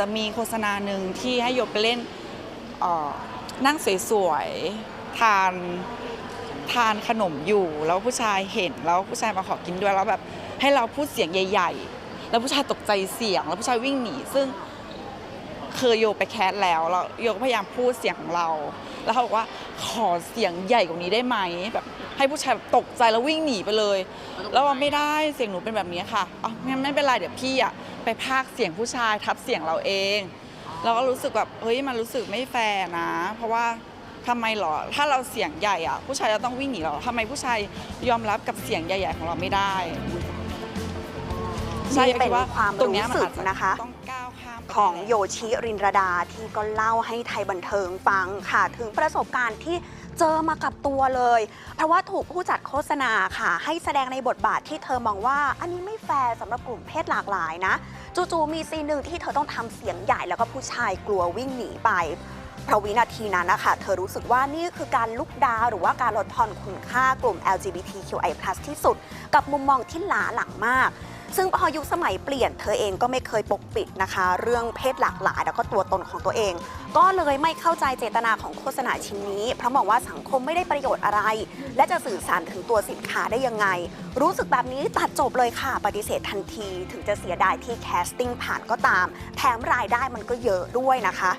จะมีโฆษณาหนึ่งที่ให้โยไปเล่นนั่งสวยๆทานทานขนมอยู่ แล้วผู้ชายเห็นแล้วผู้ชายมาขอกินด้วยแล้วแบบให้เราพูดเสียงใหญ่ ๆ แล้วผู้ชายตกใจเสียง แล้วผู้ชายวิ่งหนีซึ่งเคยโยไปแคสแล้วแล้วโยก็พยายามพูดเสียงของเรา แล้วเขาบอกว่าขอเสียงใหญ่กว่านี้ได้ไหมแบบให้ผู้ชายตกใจแล้ววิ่งหนีไปเลย แล้วว่าไม่ได้เสียงหนูเป็นแบบนี้ค่ะอ๋องั้นไม่เป็นไรเดี๋ยวพี่อะ ไปพากย์เสียงผู้ชายทับเสียงเราเอง เราก็รู้สึกแบบเฮ้ยมันรู้สึกไม่แฟร์นะ เพราะว่าทำไมหรอ ถ้าเราเสียงใหญ่อะผู้ชายจะต้องวิ่งหนีเราทำไมผู้ชายยอมรับกับเสียงใหญ่ ๆ ของเราไม่ได้นี่เป็นคิดความตรงเนี้ยรู้สึกอาจจนะคะต้องก้าว ของโยชิรินรดาที่ก็เล่าให้ไทยบันเทิงฟังค่ะ ถึงประสบการณ์ที่เจอมากับตัวเลย เพราะว่าถูกผู้จัดโฆษณาค่ะ ให้แสดงในบทบาทที่เธอมองว่า อันนี้ไม่แฟร์สำหรับกลุ่มเพศหลากหลายนะจู่ๆมีซีนหนึ่งที่เธอต้องทำเสียงใหญ่แล้วก็ผู้ชายกลัววิ่งหนีไปเพราะวินาทีนั้นนะคะ เธอรู้สึกว่านี่คือการลุกดาวหรือว่าการลดทอนคุณค่ากลุ่ม LGBTQI+ ที่สุด กับมุมมองที่ล้าหลังมาก ซึ่งพอยุคสมัยเปลี่ยนเธอเองก็ไม่เคยปกปิดนะคะ เรื่องเพศหลากหลายแล้วก็ตัวตนของตัวเอง ก็เลยไม่เข้าใจเจตนาของโฆษณาชิ้นนี้ เพราะมองว่าสังคมไม่ได้ประโยชน์อะไร และจะสื่อสารถึงตัวสินค้าได้ยังไง รู้สึกแบบนี้ตัดจบเลยค่ะ ปฏิเสธทันที ถึงจะเสียดายที่แคสติ้งผ่านก็ตาม แถมรายได้มันก็เยอะด้วยนะคะ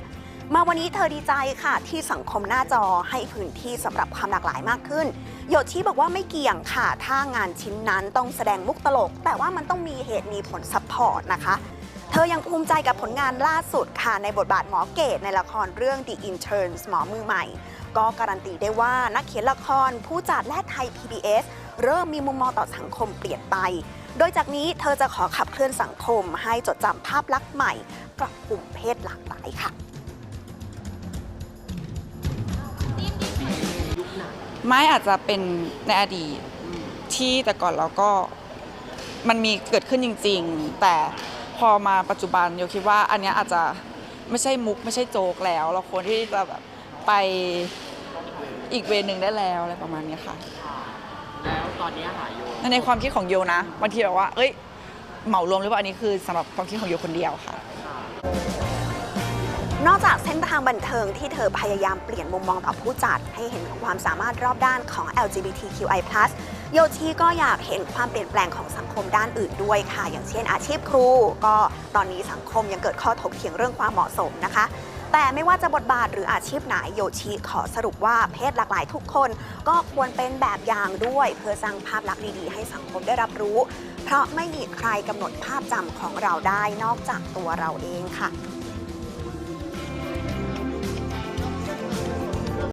มาวันนี้เธอดีใจค่ะ ที่สังคมหน้าจอให้พื้นที่สำหรับความหลากหลายมากขึ้น โยชิบอกว่าไม่เกี่ยงค่ะ ถ้างานชิ้นนั้นต้องแสดงมุกตลก แต่ว่ามันต้องมีเหตุมีผลซัพพอร์ตนะคะ เธอยังภูมิใจกับผลงานล่าสุดค่ะ ในบทบาทหมอเกตในละครเรื่อง The Interns หมอมือใหม่ ก็การันตีได้ว่านักเขียนละครผู้จัดและไทย PBS เริ่มมีมุมมองต่อสังคมเปลี่ยนไป โดยจากนี้เธอจะขอขับเคลื่อนสังคมให้จดจำภาพลักษณ์ใหม่กับกลุ่มเพศหลากหลายค่ะ ไม่อาจจะเป็นในอดีตที่แต่ก่อนเราก็มันมีเกิดขึ้นจริง ๆ แต่พอมาปัจจุบันโยคิดว่าอันเนี้ยอาจจะไม่ใช่มุกไม่ใช่โจกแล้ว เราควรที่จะแบบไปอีกเวนึงได้แล้วอะไรประมาณเนี้ยค่ะ แล้วตอนนี้หาโยในความคิดของโยนะบางทีแบบว่า เอ้ยเหมารวมหรือเปล่าอันนี้คือสำหรับความคิดของโยคนเดียวค่ะน อกจากเส้นทางบันเทิงที่เธอพยายามเปลี่ยนมุมมองต่อผู้จัด ให้เห็นถึงความสามารถรอบด้านของ LGBTQI+ โยชิก็อยากเห็นความเปลี่ยนแปลงของสังคมด้านอื่นด้วยค่ะ อย่างเช่นอาชีพครู ก็ตอนนี้สังคมยังเกิดข้อถกเถียงเรื่องความเหมาะสมนะคะ แต่ไม่ว่าจะบทบาทหรืออาชีพไหนโยชิขอสรุปว่าเพศหลากหลายทุกคน ก็ควรเป็นแบบอย่างด้วย เพื่อสร้างภาพลักษณ์ดีๆ ให้สังคมได้รับรู้ เพราะไม่มีใครกำหนดภาพจำของเราได้นอกจากตัวเราเองค่ะ